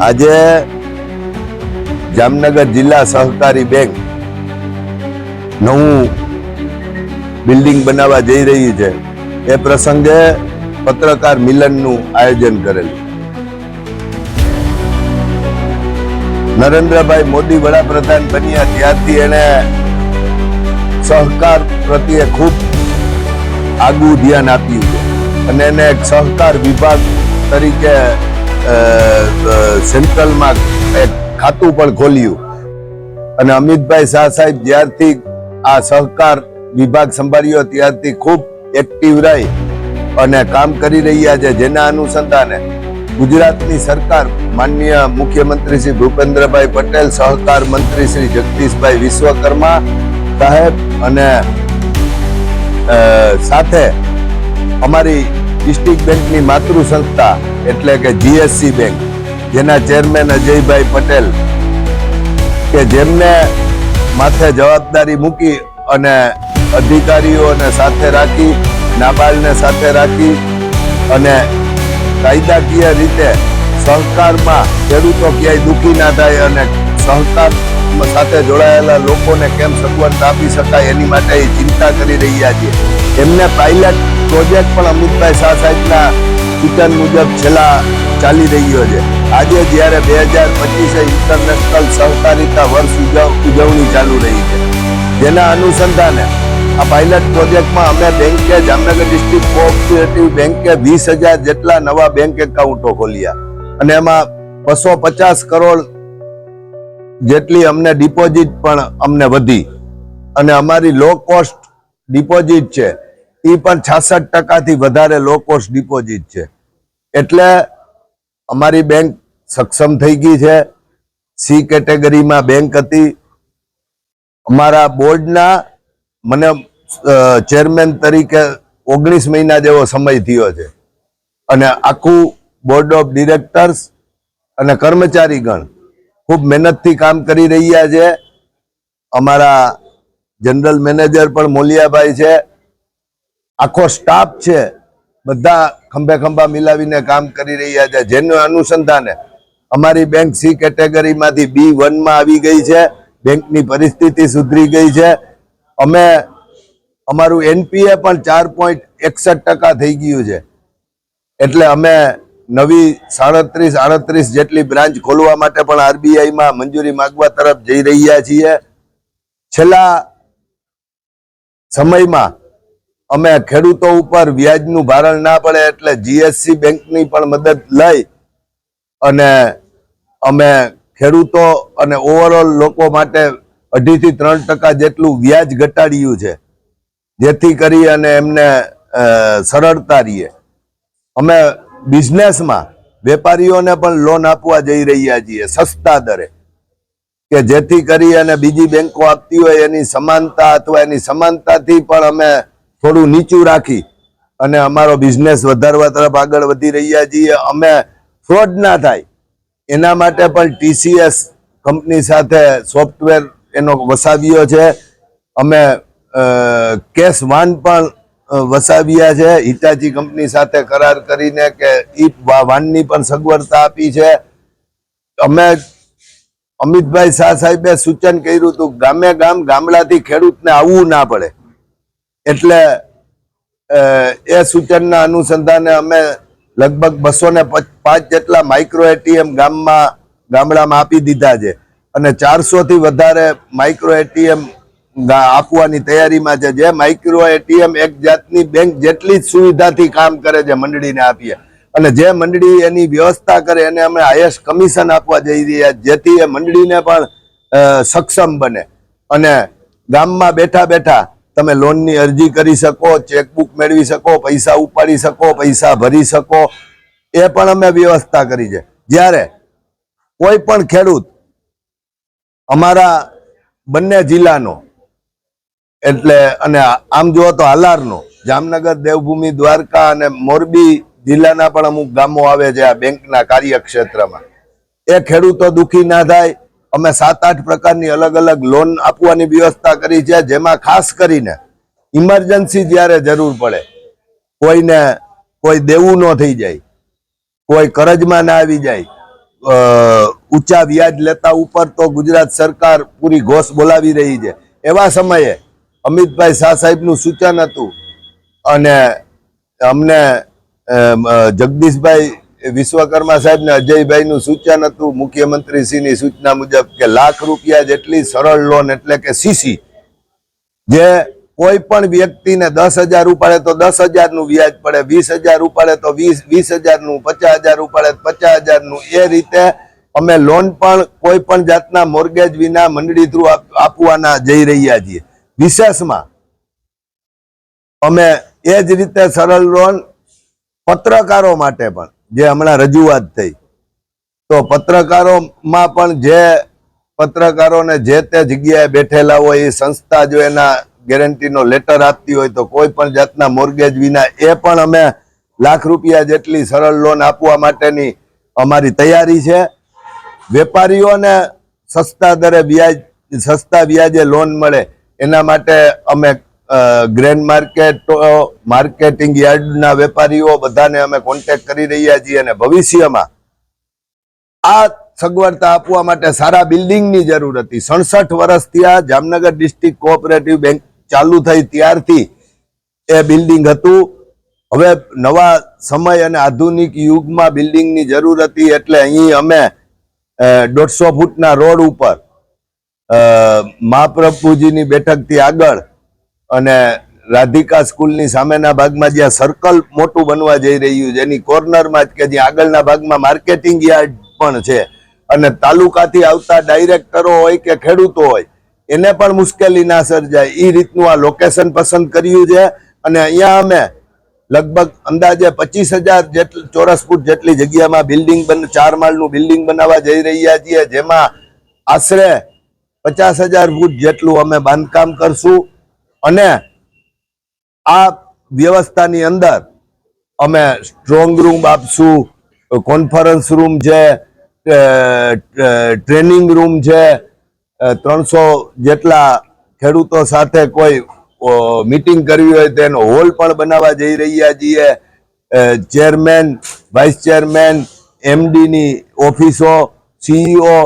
આજે જામનગર જિલ્લા સહકારી બેંક નવું બિલ્ડિંગ બનાવવા જઈ રહી છે. એ પ્રસંગે પત્રકાર મિલનનું આયોજન કરેલું. નરેન્દ્રભાઈ મોદી વડાપ્રધાન બન્યા ત્યારથી એને સહકાર પ્રત્યે ખૂબ આગવું ધ્યાન આપ્યું છે. અને એને એક સહકાર વિભાગ તરીકે સેન્ટ્રલમાં એક ખાતું પણ ખોલ્યું. અને અમિતભાઈ શાહ સાહેબ જ્યારથી આ સહકાર વિભાગ સંભાળ્યો ત્યારથી ખૂબ એક્ટિવ રહી અને કામ કરી રહ્યા છે જેના અનુસંધાને ગુજરાતની સરકાર માનનીય મુખ્યમંત્રી શ્રી ભૂપેન્દ્રભાઈ પટેલ, સહકાર મંત્રી શ્રી જગદીશભાઈ વિશ્વકર્મા સાહેબ અને સાથે અમારી ડિસ્ટ્રિક્ટ બેંકની માતૃ સંસ્થા એટલે કે જીએસસી બેંક, જેના ચેરમેન અજયભાઈ પટેલ કે જેમને માથે જવાબદારી મૂકી અને અધિકારીઓને સાથે રાખી, નાબાલને સાથે રાખી અને કાયદાકીય રીતે સહકારમાં ખેડૂતો ક્યાંય દુઃખી ના થાય અને સહકાર સાથે જોડાયેલા લોકોને કેમ સગવડ આપી શકાય એની માટે એ ચિંતા કરી રહ્યા છે. એમને પાયલટ પ્રોજેક્ટ પણ અમિતભાઈ શાહ સાહેબના સૂચન મુજબ છેલ્લા ચાલી રહ્યો છે. આજે જ્યારે બે હજાર પચીસે ઇન્ટરનેશનલ સહકારિતા વર્ષ ઉજવ- ઉજવણી ચાલુ રહી છે. જેના અનુસંધાને આ પાયલટ પ્રોજેક્ટમાં અમે બેંકે, જામનગર ડિસ્ટ્રિક્ટ કોઓપરેટિવ બેંકે વીસ હજાર જેટલા નવા બેંક એકાઉન્ટો ખોલ્યા. અને એમાં બસો પચાસ કરોડ જેટલી અમને ડિપોઝિટ પણ અમને વધી. અને અમારી લો કોસ્ટ ડિપોઝિટ છે એ પણ છાસઠ ટકાથી વધારે લો કોસ્ટ ડિપોઝિટ છે. એટલે અમારી બેંક સક્ષમ થઈ ગઈ છે. સી કેટેગરીમાં બેંક હતી. અમારા બોર્ડના મને ચેરમેન તરીકે ઓગણીસ મહિના જેવો સમય થયો છે. અને આખું બોર્ડ ઓફ ડિરેક્ટર્સ અને કર્મચારીગણ ખૂબ મહેનતથી કામ કરી રહ્યા છે. અમારા જનરલ મેનેજર પણ મોલિયાભાઈ છે. આખો સ્ટાફ છે. બધા ખંભે ખંભા મિલાવીને કામ કરી રહ્યા છે. જેનું અનુસંધાને અમારી બેંક સી કેટેગરીમાંથી બી વનમાં આવી ગઈ છે. બેંકની પરિસ્થિતિ સુધરી ગઈ છે. અમે અમારું એનપીએ પણ ચાર પોઈન્ટ એકસઠ ટકા થઈ ગયું છે. એટલે અમે નવી સાડત્રીસ, આડત્રીસ જેટલી બ્રાન્ચ ખોલવા માટે પણ આરબીઆઈમાં મંજૂરી માગવા તરફ જઈ રહ્યા છીએ. છેલ્લા સમયમાં અમે ખેડૂતો ઉપર વ્યાજનું ભારણ ના પડે એટલે જીએસસી બેંકની પણ મદદ લઈ અને અમે ખેડૂતો અને ઓવરઓલ લોકો માટે અઢીથી ત્રણ ટકા જેટલું વ્યાજ ઘટાડ્યું છે. જેથી કરી અને એમને સરળતા રહીએ. અમે બિઝનેસમાં વેપારીઓને પણ લોન આપવા જઈ રહ્યા છીએ, સસ્તા દરે. કે જેથી કરી અને બીજી બેંકો આપતી હોય એની સમાનતા અથવા એની સમાનતાથી પણ અમે થોડું નીચું રાખી અને અમારો બિઝનેસ વધારવા તરફ આગળ વધી રહ્યા છીએ. અમે ફ્રોડ ના થાય. એના માટે પણ ટીસીએસ કંપની સાથે સોફ્ટવેર એનો વસાવ્યો છે. અમે કેશ વાન પણ વસાવ્યા છે. હિતાજી કંપની સાથે કરાર કરીને કે ઈ વાનની પણ સગવડતા આપી છે. અમે અમિતભાઈ શાહ સાહેબે સૂચન કર્યું હતું, ગામે ગામ ગામડાથી ખેડૂતને આવવું ના પડે. એટલે એ સૂચનના અનુસંધાને અમે લગભગ બસો ને પચ- જેટલા માઇક્રો એટીએમ ગામમાં, ગામડામાં આપી દીધા છે. અને ચારસો થી વધારે માઇક્રો એટીએમ આપવાની તૈયારીમાં છે. જે માઇક્રો એટીએમ એક જાતની બેંક જેટલી જ સુવિધાથી કામ કરે છે મંડળીને આપીએ. અને જે મંડળી એની વ્યવસ્થા કરે એને અમે હાઈએસ્ટ કમિશન આપવા જઈ રહ્યા જેથી એ મંડળીને પણ સક્ષમ બને. અને ગામમાં બેઠા બેઠા તમે લોનની અરજી કરી શકો ચેકબુક મેળવી શકો, પૈસા ઉપાડી શકો, પૈસા ભરી શકો. એ પણ અમે વ્યવસ્થા કરી છે. જ્યારે કોઈ પણ ખેડૂત અમારા બંને જિલ્લાનો એટલે, અને આમ જુઓ તો હાલારનો જામનગર, દેવભૂમિ, દ્વારકા અને મોરબી જિલ્લાના પણ અમુક ગામો આવે છે આ બેંકના કાર્યક્ષેત્રમાં. એ ખેડૂતો દુખી ના થાય. અમે સાત આઠ પ્રકારની અલગ અલગ લોન આપવાની વ્યવસ્થા કરી છે, જેમાં ખાસ કરીને ઇમરજન્સી જ્યારે જરૂર પડે, કોઈને કોઈ દેવું ન થઈ જાય, કોઈ કરજમાં ના આવી જાય ઊંચા વ્યાજ લેતા ઉપર તો ગુજરાત સરકાર પૂરી ઘોષ બોલાવી રહી છે. એવા સમયે અમિતભાઈ શાહ સાહેબનું સૂચન હતું અને અમને જગદીશભાઈ વિશ્વકર્મા સાહેબ ને અજયભાઈ સૂચન હતું, મુખ્યમંત્રીશ્રીની સૂચના મુજબ કે લાખ રૂપિયા જેટલી સરળ લોન એટલે કે સીસી જે કોઈ પણ વ્યક્તિને દસ હજાર ઉપાડે તો દસ હજારનું વ્યાજ પડે, વીસ હજાર ઉપાડે તો વીસ વીસ હજારનું, પચાસ હજાર ઉપાડે પચાસ હજારનું, એ રીતે અમે લોન પણ કોઈ પણ જાતના મોર્ગેજ વિના મંડળી થ્રુ આપવાના જઈ રહ્યા છીએ. વિશેષમાં. અમે એ જ રીતે સરળ લોન પત્રકારો માટે પણ, જે હમણાં રજૂઆત થઈ. તો પત્રકારોમાં પણ જે પત્રકારોને જે તે જગ્યાએ બેઠેલા હોય, એ સંસ્થા જો એના ગેરંટીનો લેટર આપતી હોય, તો કોઈ પણ જાતના મોર્ગેજ વિના એ પણ અમે લાખ રૂપિયા જેટલી સરળ લોન આપવા માટેની અમારી તૈયારી છે. વેપારીઓને સસ્તા દરે વ્યાજ, સસ્તા વ્યાજે લોન મળે એના માટે અમે ગ્રેન્ડ માર્કેટ માર્કેટિંગ યાર્ડના વેપારીઓ બધાને અમે કોન્ટેક્ટ કરી રહ્યા છીએ અને ભવિષ્યમાં આ સગવડતા આપવા માટે સારા બિલ્ડિંગની જરૂર હતી. સડસઠ વર્ષથી આ જામનગર ડિસ્ટ્રિક્ટ કોઓપરેટિવ બેંક ચાલુ થઈ ત્યારથી એ બિલ્ડિંગ હતું. હવે નવા સમય અને આધુનિક યુગમાં બિલ્ડિંગની જરૂર હતી એટલે અહીં અમે દોઢસો ફૂટના રોડ ઉપર મહાપ્રભુજીની બેઠકથી આગળ અને રાધિકા સ્કૂલની સામેના ભાગમાં જ્યાં સર્કલ મોટું બનવા જઈ રહ્યું છે, એની કોર્નરમાં જ કે જ્યાં આગળના ભાગમાં માર્કેટિંગ યાર્ડ પણ છે. અને તાલુકાથી આવતા ડાયરેક્ટરો હોય કે ખેડૂતો હોય, એને પણ મુશ્કેલી ના સર્જાય. એ રીતનું આ લોકેશન પસંદ કર્યું છે અને અહીંયા અમે લગભગ અંદાજે પચીસ હજાર જેટલી ચોરસ ફૂટ જેટલી જગ્યામાં બિલ્ડિંગ બન, ચાર માળનું બિલ્ડિંગ બનાવવા જઈ રહ્યા છીએ, જેમાં આશરે પચાસ હજાર ફૂટ જેટલું અમે બાંધકામ કરશું અને આ વ્યવસ્થાની અંદર અમે સ્ટ્રોંગ રૂમ આપશું કોન્ફરન્સ રૂમ છે ટ્રેનિંગ રૂમ છે ત્રણસો જેટલા ખેડૂતો સાથે કોઈ મીટિંગ કરવી હોય તેનો હોલ પણ બનાવવા જઈ રહ્યા છીએ. ચેરમેન વાઇસ ચેરમેન એમડીની ઓફિસો સીઈઓ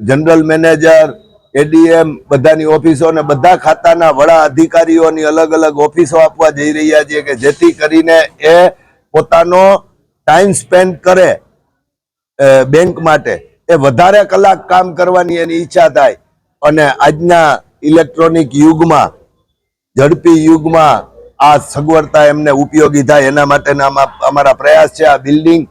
જનરલ મેનેજર એડીએમ બધાની ઓફિસો અને બધા ખાતાના વડા અધિકારીઓની અલગ અલગ ઓફિસો આપવા જઈ રહ્યા છીએ કે જેથી કરીને એ પોતાનો ટાઈમ સ્પેન્ડ કરે બેંક માટે. એ વધારે કલાક કામ કરવાની એની ઈચ્છા થાય. અને આજના ઇલેક્ટ્રોનિક યુગમાં, ઝડપી યુગમાં આ સગવડતા એમને ઉપયોગી થાય. એના માટેના અમારા પ્રયાસ છે આ બિલ્ડિંગ